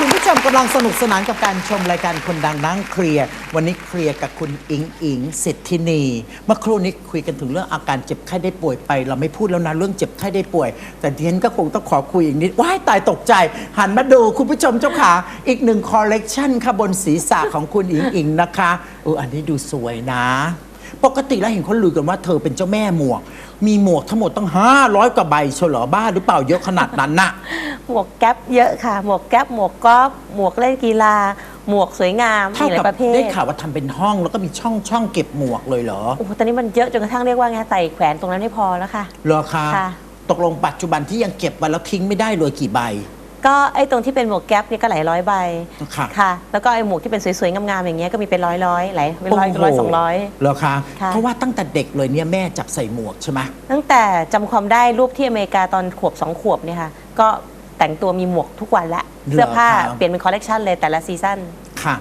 คุณผู้ชมกำลังสนุกสนานกับการชมรายการคนดังนั่งเคลียร์วันนี้เคลียร์กับคุณอิงอิงสิทธินี เมื่อครู่นี้คุยกันถึงเรื่องอาการเจ็บไข้ได้ป่วยไป เราไม่พูดแล้วนะเรื่องเจ็บไข้ได้ป่วย แต่เดียนก็คงต้องขอคุยอีกนิดว้ายตายตกใจ หันมาดูคุณผู้ชมเจ้าขาอีกหนึ่งคอลเลกชันค่ะบนศีรษะของคุณอิงอิงนะคะเอออันนี้ดูสวยนะ ปกติแล้วเห็นคนลือกันว่าเธอเป็นเจ้าแม่หมวก มีหมวกทั้งหมดต้อง500กว่าใบเฉลอบ้าหรือเปล่าเยอะขนาดนั้นน่ะ หมวกแก๊ปเยอะค่ะ หมวกแก๊ปหมวกกอล์ฟหมวกเล่นกีฬา หมวกสวยงามเท่ามีหลากับยประเภทได้ข่าวว่าทำเป็นห้องแล้วก็มีช่องช่องเก็บหมวกเลยเหรอโอ้โหตอนนี้มันเยอะจนกระทั่งเรียกว่าไงใส่แขวนตรงนั้นไม่พอแล้วค่ะ เหรอคะค่ะ ตกลงปัจจุบันที่ยังเก็บไว้แล้วทิ้งไม่ได้เลยกี่ใบ ก็ไอ้ตรงที่เป็นหมวกแก๊ปเนี่ยก็หลายร้อยใบค่ะ ค่ะ แล้วก็ไอ้หมวกที่เป็นสวยๆงามๆอย่างเงี้ยก็มีเป็นร้อยร้อยๆหลายเป็นร้อยโโหร้อยสองร้อย เหรอคะค่ะ เพราะว่าตั้งแต่เด็กเลยเนี่ยแม่จับใส่หมวกใช่ไหมตั้งแต่จำความได้รูปที่อเมริกาตอนขวบสองขวบเนี่ยค่ะ ก็แต่งตัวมีหมวกทุกวันละ เสื้อผ้าเปลี่ยนเป็นคอลเลกชันเลยแต่ละซีซั่น ค่ะ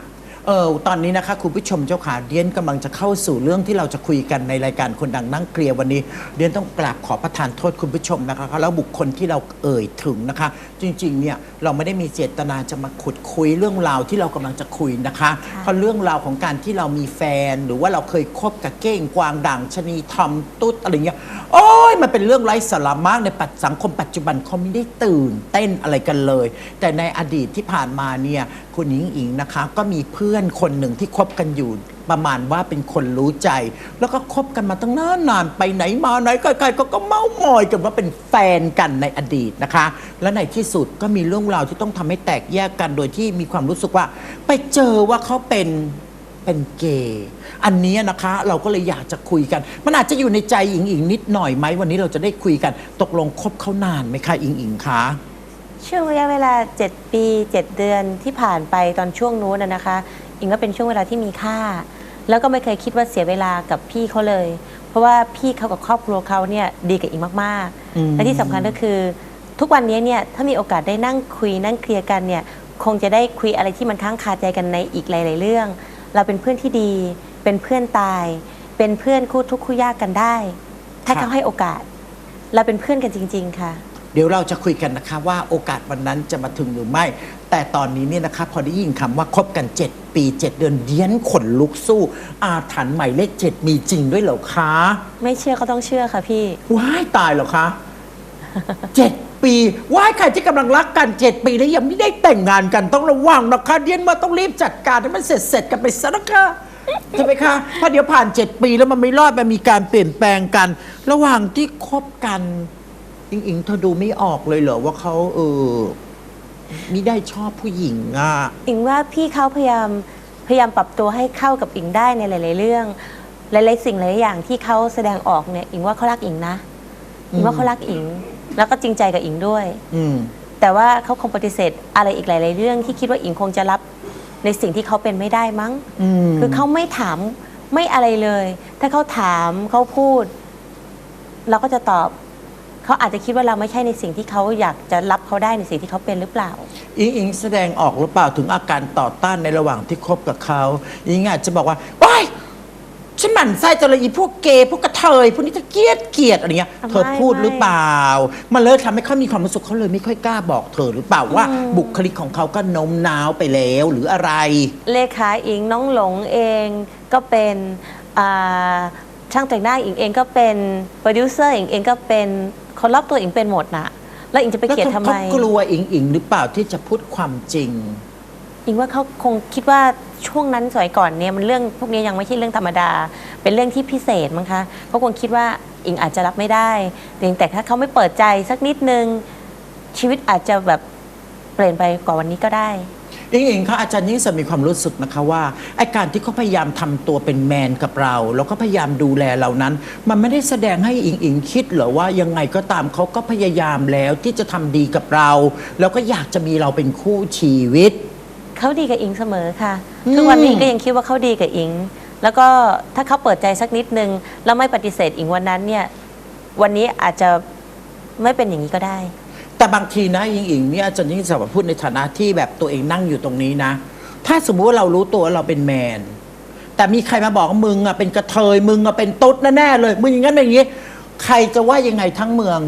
เออตอนนี้นะคะคุณผู้ชมเจ้าขาเดียนกำลังจะเข้าสู่เรื่องที่เราจะคุยกันในรายการคนดังนั่งเคลียร์วันนี้ เดียนต้องกราบขอประทานโทษคุณผู้ชมนะคะแล้วบุคคลที่เราเอ่ยถึงนะคะ จริงๆเนี่ยเราไม่ได้มีเจตนาจะมาขุดคุยเรื่องราวที่เรากำลังจะคุยนะคะค่ะเพราะเรื่องราวของการที่เรามีแฟน หรือว่าเราเคยคบกับเก้งกวางด่างชะนีทอมตุ๊ดอะไรเงี้ยโอ้ยมันเป็นเรื่องไร้สาระมากในปัจสังคมปัจจุบันเขาไม่ได้ตื่นเต้นอะไรกันเลย แต่ในอดีตที่ผ่านมาเนี่ยคุณหญิงอิงนะคะ ก็มีเพื่อนคนหนึ่งที่คบกันอยู่ ประมาณว่าเป็นคนรู้ใจ แล้วก็คบกันมาตั้งนานนานไปไหนมาไหนใครๆก็ก็เมามอยกันว่าเป็นแฟนกันในอดีตนะคะ และในที่สุดก็มีเรื่องราวที่ต้องทำให้แตกแยกกันโดยที่มีความรู้สึกว่า ไปเจอว่าเขาเป็นเป็นเกย์อันนี้นะคะเราก็เลยอยากจะคุยกัน มันอาจจะอยู่ในใจอิงอิงนิดหน่อยไหมวันนี้เราจะได้คุยกัน ตกลงคบเขานานไหมคะอิงอิงคะช่วงระยะเวลา 7 ปี 7 เดือนที่ผ่านไปตอนช่วงนู้นนะคะ อิงก็เป็นช่วงเวลาที่มีค่า แล้วก็ไม่เคยคิดว่าเสียเวลากับพี่เขาเลย เพราะว่าพี่เขากับครอบครัวเขาเนี่ยดีกับอิงมากอืมๆและที่สำคัญก็คือ ทุกวันนี้เนี่ยถ้ามีโอกาสได้นั่งคุยนั่งเคลียร์กันเนี่ยคงจะได้คุยอะไรที่มันค้างคาใจกันในอีกหลาย ๆ เรื่อง เราเป็นเพื่อนที่ดี เป็นเพื่อนตาย เป็นเพื่อนคู่ทุกข์คู่ยากกันได้ ถ้าเขาให้โอกาส เราเป็นเพื่อนกันจริง ๆ ค่ะ เดี๋ยวเราจะคุยกันนะคะว่าโอกาสวันนั้นจะมาถึงหรือไม่ แต่ตอนนี้เนี่ยนะคะพอได้ยินคำว่าคบกัน 7 ปี 7 เดือนเดียนขนลุกสู้ อาถรรพ์หมายเลข 7 มีจริงด้วยเหรอคะไม่เชื่อก็ต้องเชื่อค่ะพี่ ว้ายตายเหรอคะเจ็ดปีว้ายใครที่กำลังรักกันเจ็ดปีแล้วยังไม่ได้แต่งงานกันต้องระวังนะคะเดียนมาต้องรีบจัดการให้มันเสร็จเสร็จๆกันไปซะนะคะใช่ไหมคะเพราะเดี๋ยวผ่านเจ็ดปีแล้วมันไม่รอดมันมีการเปลี่ยนแปลงกัน ระหว่างที่คบกัน อิงอิงเธอดูไม่ออกเลยเหรอว่าเขาเออไม่ได้ชอบผู้หญิงอะอิงว่าพี่เขาพยายามพยายามปรับตัวให้เข้ากับอิงได้ในหลาย ๆ เรื่อง หลาย ๆ สิ่งหลายอย่างที่เขาแสดงออกเนี่ยอิงว่าเขารักอิงนะอิงว่าเขารักอิง แล้วก็จริงใจกับอิงด้วย อืมแต่ว่าเขาคงปฏิเสธอะไรอีกหลาย ๆ เรื่องที่คิดว่าอิงคงจะรับในสิ่งที่เขาเป็นไม่ได้มั้งอืมคือเขาไม่ถามไม่อะไรเลย ถ้าเขาถามเขาพูด เราก็จะตอบ เขาอาจจะคิดว่าเราไม่ใช่ในสิ่งที่เขาอยากจะรับเขาได้ในสิ่งที่เขาเป็นหรือเปล่า อิงอิงแสดงออกหรือเปล่าถึงอาการต่อต้านในระหว่างที่คบกับเขาอิงอาจจะบอกว่าว้ายฉันหมั่นไส้จังเลยอีพวกเกย์พวกกระเทยพวกนี้จะเกลียดเกลียดอะไรเงี้ยเธอพูดหรือเปล่า มันเลยทำให้เขามีความรู้สึกเขาเลยไม่ค่อยกล้าบอกเธอหรือเปล่าว่าบุคลิกของเขาก็โน้มน้าวไปแล้วหรืออะไร เลขาอิงน้องหลงเองก็เป็นอ่าช่างแต่งหน้าอิงเองก็เป็นโปรดิวเซอร์อิงเองก็เป็น คนรอบตัวอิงเป็นหมดน่ะแล้วอิงจะไปแล้วเกลียดทำไมเขากลัวอิงอิงหรือเปล่าที่จะพูดความจริง อิงว่าเขาคงคิดว่าช่วงนั้นสมัยก่อนเนี่ยมันเรื่องพวกนี้ยังไม่ใช่เรื่องธรรมดา เป็นเรื่องที่พิเศษมั้งคะเขาคงคิดว่าอิงอาจจะรับไม่ได้แต่แต่ถ้าเขาไม่เปิดใจสักนิดนึงชีวิตอาจจะแบบเปลี่ยนไปกว่าวันนี้ก็ได้ อิงอิงคะอาจารย์ยิ่งศักดิ์มีความรู้สึกนะคะว่าไอการที่เขาพยายามทำตัวเป็นแมนกับเรา แล้วก็พยายามดูแลเรานั้น มันไม่ได้แสดงให้อิงอิงคิดเหรอว่ายังไงก็ตามเขาก็พยายามแล้วที่จะทำดีกับเรา แล้วก็อยากจะมีเราเป็นคู่ชีวิต เขาดีกับอิงเสมอค่ะ อืม ทุกวันนี้ก็ยังคิดว่าเขาดีกับอิง แล้วก็ถ้าเขาเปิดใจสักนิดนึง แล้วไม่ปฏิเสธอิงวันนั้นเนี่ย วันนี้อาจจะไม่เป็นอย่างนี้ก็ได้ แต่บางทีนะอิงอิงเนี่ยอาจารย์ยิ่งศักดิ์พูดในฐานะที่แบบตัวเองนั่งอยู่ตรงนี้นะ ถ้าสมมุติว่าเรารู้ตัวว่าเราเป็นแมน แต่มีใครมาบอกว่ามึงอะเป็นกระเทยมึงอะเป็นตุ๊ดแน่ๆเลย มึงอย่างนั้นเป็นอย่างนี้ ใครจะว่ายังไงทั้งเมือง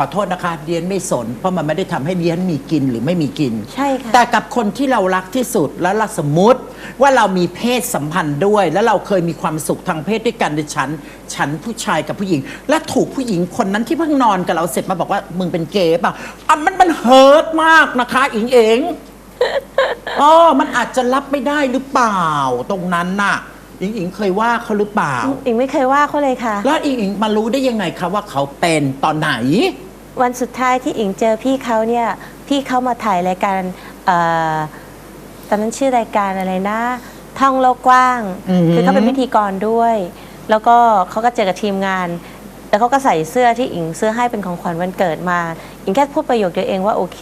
ออโทษนะคะเดียนไม่สน เพราะมันไม่ได้ทำให้เดียนมีกินหรือไม่มีกิน ใช่ค่ะ แต่กับคนที่เรารักที่สุดแล้วเราสมมติว่าเรามีเพศสัมพันธ์ด้วย แล้วเราเคยมีความสุขทางเพศด้วยกันในฉัน ฉันผู้ชายกับผู้หญิง และถูกผู้หญิงคนนั้นที่เพิ่งนอนกับเราเสร็จมาบอกว่ามึงเป็นเกย์ป่ะอะมันมันเฮิร์ตมากนะคะอิงเองอ๋อมันอาจจะรับไม่ได้หรือเปล่าตรงนั้นน่ะอิงอิงเคยว่าเขาหรือเปล่า อิงไม่เคยว่าเขาเลยค่ะ แล้วอิงอิงมารู้ได้ยังไงคะว่าเขาเป็นตอนไหน วันสุดท้ายที่อิงเจอพี่เขาเนี่ยพี่เขามาถ่ายรายการเอ่อตอนนั้นชื่อรายการอะไรนะ ท่องโลกกว้างอือหือคือเขาเป็นพิธีกรด้วย แล้วก็เขาก็เจอกับทีมงาน แล้วเขาก็ใส่เสื้อที่อิงซื้อให้เป็นของขวัญวันเกิดมา อิงแค่พูดประโยคเดียวเองว่าโอเค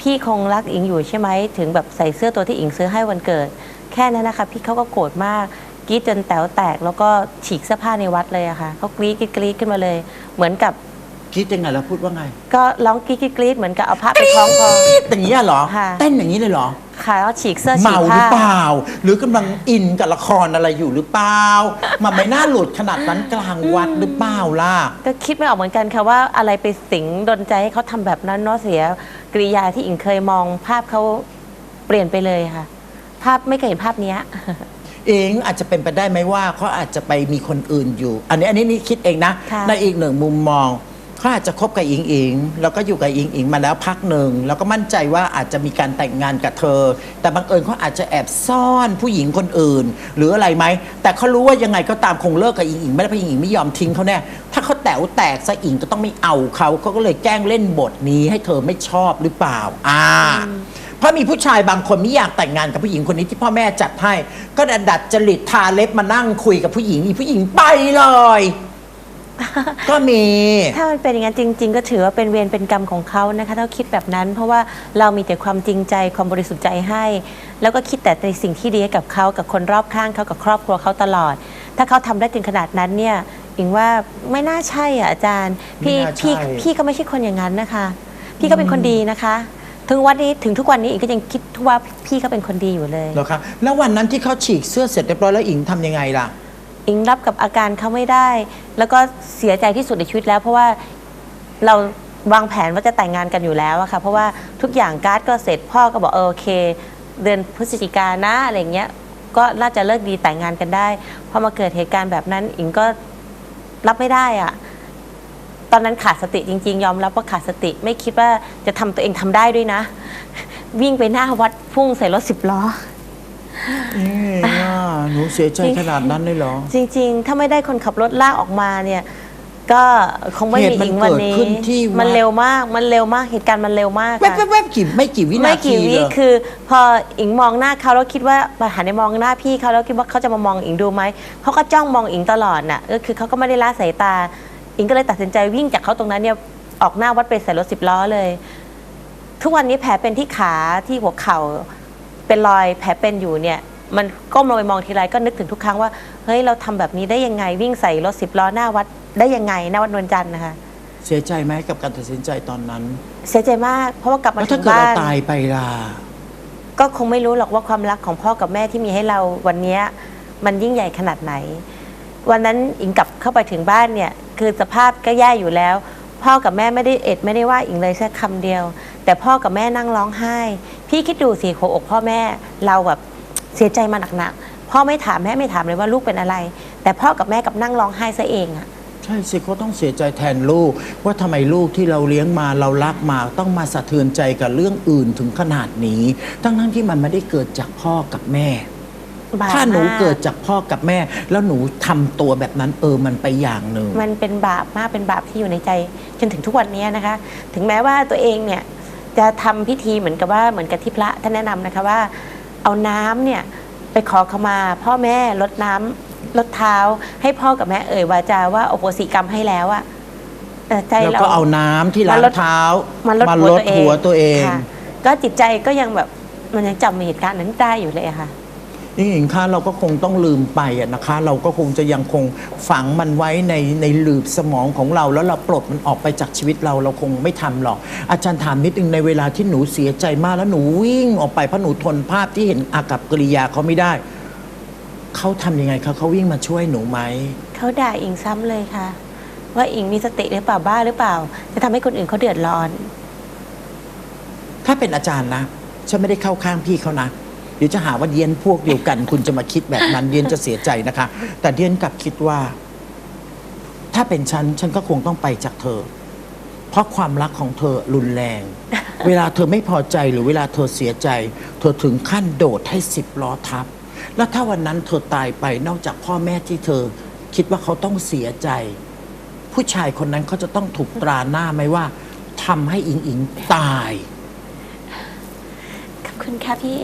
พี่คงรักอิงอยู่ใช่ไหมถึงแบบใส่เสื้อตัวที่อิงซื้อให้วันเกิด แค่นั้นนะคะพี่เขาก็โกรธมากกรีดจนแต๋วแตก แล้วก็ฉีกเสื้อผ้าในวัดเลยอะค่ะเขากรีดกรีดกรีดขึ้นมาเลย เหมือนกับ คิดยังไงแล้วพูดว่าไงก็ร้องกรีดกรีดกรีดเหมือนกับเอาผ้าไปคล้องคออย่างนี้ยเหรอ ค่ะ เต้นอย่างนี้เลยเหรอ ค่ะแล้วฉีกเสื้อฉีเมากหรืผ้าอเปล่า หรือกำลังอินกับละครอะไรอยู่หรือเปล่า มันไม่น่าหลุดขนาดนั้นกลางวัดหรือเปล่าล่ะ ก็คิดไม่ออกเหมือนกันค่ะว่าอะไรไปสิงดนใจให้เขาทำแบบนั้นเนาะเสียกริยาที่อิงเคยมองภาพเขาเปลี่ยนไปเลยค่ะ ภาพไม่เคยเห็นภาพเนี้ย เองอาจจะเป็นไปได้ไหมว่าเขาอาจจะไปมีคนอื่นอยู่ อันนี้อันนี้นี่คิดเองนะ ค่ะ ในอีกหนึ่งมุมมอง เขาอาจจะคบกับอิงอิงแล้วก็อยู่กับอิงอิงมาแล้วพักหนึ่งแล้วก็มั่นใจว่าอาจจะมีการแต่งงานกับเธอ แต่บังเอิญเขาอาจจะแอบซ่อนผู้หญิงคนอื่น หรืออะไรไหมแต่เขารู้ว่ายังไงก็ตามคงเลิกกับอิงอิงไม่ได้เพราะอิงอิงไม่ยอมทิ้งเขาแน่ถ้าเขาแต๋วแตกซะอิงก็ต้องไม่เอาเขาเขาก็เลยแกล้งเล่นบทนี้ให้เธอไม่ชอบหรือเปล่าอ่าเพราะมีผู้ชายบางคนไม่อยากแต่งงานกับผู้หญิงคนนี้ที่พ่อแม่จัดให้ ก็ดัดจริตทาเล็บมานั่งคุยกับผู้หญิงอีผู้หญิงไปเลย ก็มี ถ้ามันเป็นอย่างนั้นจริง ๆ ก็ถือว่าเป็นเวรเป็นกรรมของเขานะคะถ้าคิดแบบนั้น เพราะว่าเรามีแต่ความจริงใจความบริสุทธิ์ใจให้ แล้วก็คิดแต่ในสิ่งที่ดีให้กับเขากับคนรอบข้างเขากับครอบครัวเขาตลอด ถ้าเขาทำได้ถึงขนาดนั้นเนี่ยอิงว่าไม่น่าใช่อะอาจารย์ พี่ไม่น่าใช่พี่พี่ก็ไม่ใช่คนอย่างนั้นนะคะ พี่ก็เป็นคนดีนะคะ ถึงวันนี้ถึงทุกวันนี้อิงก็ยังคิดว่าพี่ก็เป็นคนดีอยู่เลยเหรอคะแล้ววันนั้นที่เขาฉีกเสื้อเสร็จเรียบร้อยแล้วอิงทำยังไงล่ะ อิงรับกับอาการเขาไม่ได้ แล้วก็เสียใจที่สุดในชีวิตแล้ว เพราะว่าเราวางแผนว่าจะแต่งงานกันอยู่แล้วอะค่ะเพราะว่าทุกอย่างการ์ดก็เสร็จพ่อก็บอกเออโอเค เดือนพฤศจิกายนนะอะไรเงี้ยก็น่าจะเลิกดีแต่งงานกันได้พอมาเกิดเหตุการณ์แบบนั้นอิงก็รับไม่ได้อะตอนนั้นขาดสติจริง ๆ ยอมรับว่าขาดสติไม่คิดว่าจะทำตัวเองทำได้ด้วยนะ วิ่งไปหน้าวัดพุ่งใส่รถสิบล้อ เอ๊ะอะหนูเสียใจขนาดนั้นเลยเหรอ จริง ๆ ถ้าไม่ได้คนขับรถลากออกมาเนี่ย ก็คงไม่เหมีตุมันอิงวันนี้เกิดขึ้นที่วัด มันเร็วมาก มันเร็วมาก เหตุการณ์มันเร็วมากแวบค่ะ แวบๆๆกี่ไม่กี่วินาไม่ทีกี่วิเลย คือ พออิงมองหน้าเขาแล้วคิดว่าหันไปมองหน้าพี่เขาแล้วคิดว่าเขาจะมามองอิงดูไหมเขาก็จ้องมองอิงตลอดน่ะก็คือเขาก็ไม่ได้ละสายตา อิงก็เลยตัดสินใจวิ่งจากเขาตรงนั้นเนี่ยออกหน้าวัดไปใส่รถสิบล้อเลย ทุกวันนี้แผลเป็นที่ขาที่หัวเข่า เป็นรอยแผลเป็นอยู่เนี่ยมันก้มลงไปมองทีไรก็นึกถึงทุกครั้งว่าเฮ้ยเราทำแบบนี้ได้ยังไงวิ่งใส่รถสิบล้อหน้าวัดได้ยังไงหน้าวัดนวลจันทร์นะคะเสียใจไหมกับการตัดสินใจตอนนั้นเสียใจมากเพราะว่ากลับมาแล้วถึถ้างเกิดบ้าเราน ตายไปล่ะก็คงไม่รู้หรอกว่าความรักของพ่อกับแม่ที่มีให้เราวันเนี้ยมันยิ่งใหญ่ขนาดไหน วันนั้นอิงกลับเข้าไปถึงบ้านเนี่ย คือสภาพก็แย่อยู่แล้ว พ่อกับแม่ไม่ได้เอ็ดไม่ได้ว่าอิงเลยแค่คำเดียว แต่พ่อกับแม่นั่งร้องไห้ พี่คิดดูสิหัวอกพ่อแม่เราแบบเสียใจมาหนักๆพ่อไม่ถามแม่ไม่ถามเลยว่าลูกเป็นอะไร แต่พ่อกับแม่กับนั่งร้องไห้ซะเองอะใช่สิเขาต้องเสียใจแทนลูก ว่าทำไมลูกที่เราเลี้ยงมาเรารักมาต้องมาสะเทือนใจกับเรื่องอื่นถึงขนาดนี้ ทั้งทั้งๆที่มันไม่ได้เกิดจากพ่อกับแม่บาปถ้าหนูมากเกิดจากพ่อกับแม่ แล้วหนูทำตัวแบบนั้นเออมันไปอย่างหนึ่งมันเป็นบาปมากเป็นบาปที่อยู่ในใจ จนถึงทุกวันนี้นะคะ ถึงแม้ว่าตัวเองเนี่ย จะทำพิธีเหมือนกับว่าเหมือนกับที่พระท่านแนะนำนะคะว่า เอาน้ำเนี่ยไปขอขมา พ่อแม่ลดน้ำลดเท้า ให้พ่อกับแม่เอ่ยวาจาว่าโอโหสิกรรมให้แล้วอะแต่ใจแล้วเราก็เอาน้ำที่ล้างมาลดเท้ามันลดมาหัวลดตัวเองหัวตัวเองค่ะก็จิตใจก็ยังแบบมันยังจำเหตุการณ์นั้นได้อยู่เลยอะค่ะ นี่เองค่ะเราก็คงต้องลืมไปอะนะคะ เราก็คงจะยังคงฝังมันไว้ในในหลืบสมองของเรา แล้วเราปลดมันออกไปจากชีวิตเราเราคงไม่ทำหรอก อาจารย์ถามนิดนึงในเวลาที่หนูเสียใจมากแล้วหนูวิ่งออกไปเพราะหนูทนภาพที่เห็นอากับกิริยาเขาไม่ได้เขาทำยังไงคะเขาวิ่งมาช่วยหนูไหมเขาด่าอิงซ้ำเลยค่ะ ว่าอิงมีสติหรือเปล่าบ้าหรือเปล่า จะทำให้คนอื่นเขาเดือดร้อน ถ้าเป็นอาจารย์นะฉันไม่ได้เข้าข้างพี่เขานะ เดี๋ยวจะหาว่าเดียนพวกเดียวกัน คุณจะมาคิดแบบนั้นเดียนจะเสียใจนะคะ แต่เดียนกลับคิดว่า ถ้าเป็นฉันฉันก็คงต้องไปจากเธอ เพราะความรักของเธอรุนแรง เวลาเธอไม่พอใจหรือเวลาเธอเสียใจ เธอถึงขั้นโดดให้สิบล้อทับ แล้วถ้าวันนั้นเธอตายไปนอกจากพ่อแม่ที่เธอ คิดว่าเขาต้องเสียใจ ผู้ชายคนนั้นเขาจะต้องถูกตราหน้าไหมว่าทำให้อิงอิงตาย ขอบคุณค่ะพี่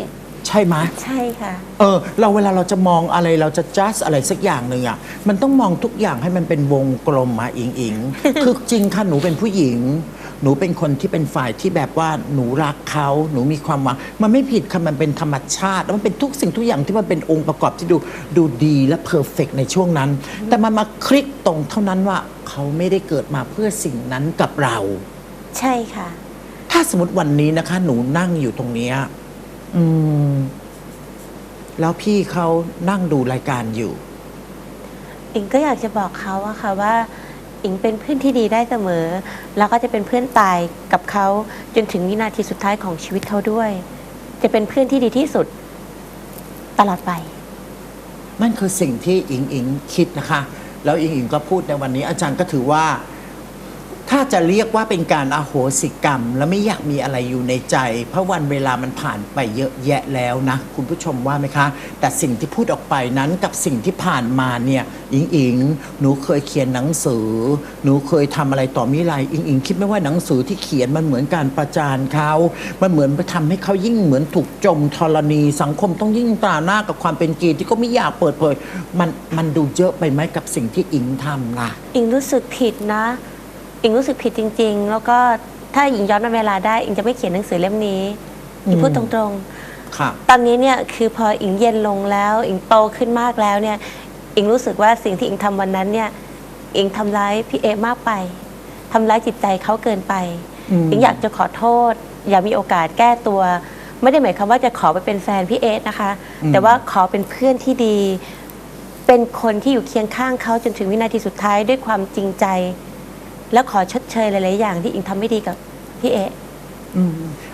ใช่ไหมใช่ค่ะ เออ เราเวลาเราจะมองอะไรเราจะจัดอะไรสักอย่างหนึ่งอะมันต้องมองทุกอย่างให้มันเป็นวงกลมมาอิงอิงคือจริงค่ะหนูเป็นผู้หญิง หนูเป็นคนที่เป็นฝ่ายที่แบบว่าหนูรักเขาหนูมีความหวังมันไม่ผิดค่ะมันเป็นธรรมชาติแล้วมันเป็นทุกสิ่งทุกอย่างที่มันเป็นองค์ประกอบที่ดูดูดีและเพอร์เฟกในช่วงนั้น แต่มันมาคลิกตรงเท่านั้นว่าเขาไม่ได้เกิดมาเพื่อสิ่งนั้นกับเรา ใช่ค่ะ ถ้าสมมติวันนี้นะคะ หนูนั่งอยู่ตรงเนี้ย อืม แล้วพี่เขานั่งดูรายการอยู่ อิงก็อยากจะบอกเขาอะค่ะว่า อิงเป็นเพื่อนที่ดีได้เสมอ แล้วก็จะเป็นเพื่อนตายกับเขาจนถึงวินาทีสุดท้ายของชีวิตเขาด้วย จะเป็นเพื่อนที่ดีที่สุด ตลอดไป นั่นคือสิ่งที่อิงอิงคิดนะคะ แล้วอิงอิงก็พูดในวันนี้ อาจารย์ก็ถือว่าถ้า จะเรียกว่าเป็นการอาโหสิกรรม แล้วไม่อยากมีอะไรอยู่ในใจ เพราะวันเวลามันผ่านไปเยอะแยะแล้วนะ คุณผู้ชมว่าไหมคะ แต่สิ่งที่พูดออกไปนั้นกับสิ่งที่ผ่านมาเนี่ยอิงอิงหนูเคยเขียนหนังสือ หนูเคยทำอะไรต่อมิไรอิงอิงคิดไหมว่าหนังสือที่เขียนมันเหมือนการประจานเขามันเหมือนไปทำให้เขายิ่งเหมือนถูกจมธรณี สังคมต้องยิ่งตราหน้ากับความเป็นเกย์ที่ก็ไม่อยากเปิดเผยมันมันดูเยอะไปไหมกับสิ่งที่อิงทำล่ะอิงรู้สึกผิดนะ อิงรู้สึกผิดจริง ๆ แล้วก็ถ้าอิงย้อนเวลาได้อิงจะไม่เขียนหนังสือเล่มนี้อิงพูดตรงค่ะๆตอนนี้เนี่ยคือพออิงเย็นลงแล้วอิงโตขึ้นมากแล้วเนี่ย อิงรู้สึกว่าสิ่งที่อิงทำวันนั้นเนี่ย อิงทำร้ายพี่เอมากไปทำร้ายจิตใจเขาเกินไปอืมอิงอยากจะขอโทษ อยากมีโอกาสแก้ตัว ไม่ได้หมายความว่าจะขอไปเป็นแฟนพี่เอสนะคะ แต่ว่าขอเป็นเพื่อนที่ดี เป็นคนที่อยู่เคียงข้างเขาจนถึงวินาทีสุดท้ายด้วยความจริงใจ แล้วขอชดเชยหลายๆอย่างที่อิงทำไม่ดีกับพี่เอะ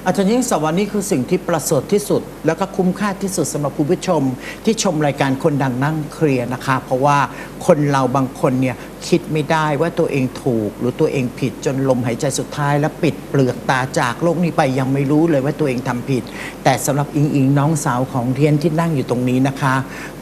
อาจารย์ยิ่งสวรรค์นี่คือสิ่งที่ประเสริฐที่สุด แล้วก็คุ้มค่าที่สุดสำหรับคุณผู้ชม ที่ชมรายการคนดังนั่งเคลียร์นะคะ เพราะว่าคนเราบางคนเนี่ยคิดไม่ได้ว่าตัวเองถูก หรือตัวเองผิดจนลมหายใจสุดท้าย แล้วปิดเปลือกตาจากโลกนี้ไปยังไม่รู้เลยว่าตัวเองทำผิด แต่สำหรับอิงอิงน้องสาวของเทียนที่นั่งอยู่ตรงนี้นะคะ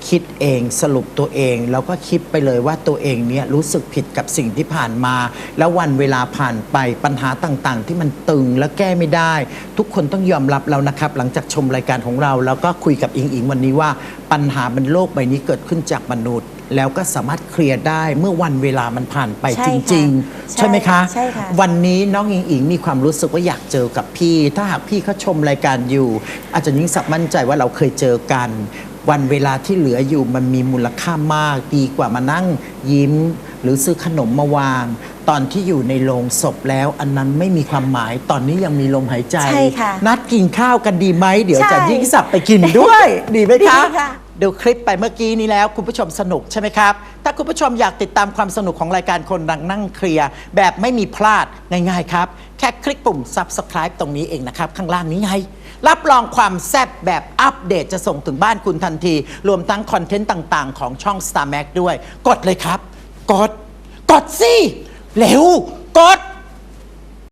คิดเองสรุปตัวเองแล้วก็คิดไปเลยว่าตัวเองเนี่ยรู้สึกผิดกับสิ่งที่ผ่านมา แล้ววันเวลาผ่านไปปัญหาต่างๆ ที่มันตึงและแก้ไม่ได้ทุกคนต้องยอมรับแล้วนะครับ หลังจากชมรายการของเรา แล้วก็คุยกับอิงอิงวันนี้ว่า ปัญหาบนโลกใบนี้เกิดขึ้นจากมนุษย์ แล้วก็สามารถเคลียร์ได้เมื่อวันเวลามันผ่านไปใช่จค่ะริงใช่ๆใช่ไหมคะ ใช่ค่ะ วันนี้น้องอิงอิงมีความรู้สึกว่าอยากเจอกับพี่ ถ้าหากพี่เขาชมรายการอยู่ อาจจะยิ่งสักมั่นใจว่าเราเคยเจอกัน วันเวลาที่เหลืออยู่มันมีมูลค่ามาก ดีกว่ามานั่งยิ้ม หรือซื้อขนมมาวาง ตอนที่อยู่ในโรงศพแล้ว อันนั้นไม่มีความหมายตอนนี้ยังมีลมหายใจ ใช่ค่ะนัดกินข้าวกันดีไหมเดี๋ยวใช่จะยิ่งสับไปกินด้วย ดีไหมคะ ดีค่ะ ดูคลิปไปเมื่อกี้นี้แล้วคุณผู้ชมสนุกใช่ไหมครับ ถ้าคุณผู้ชมอยากติดตามความสนุกของรายการคนดังนั่งเคลียร์แบบไม่มีพลาดง่ายๆครับ แค่คลิกปุ่ม subscribe ตรงนี้เองนะครับ ข้างล่างนี้ไง รับรองความแซ่บแบบอัปเดตจะส่งถึงบ้านคุณทันที รวมทั้งคอนเทนต์ต่างๆ ของช่อง Star Max ด้วย กดเลยครับ กด กดสิ เร็วกด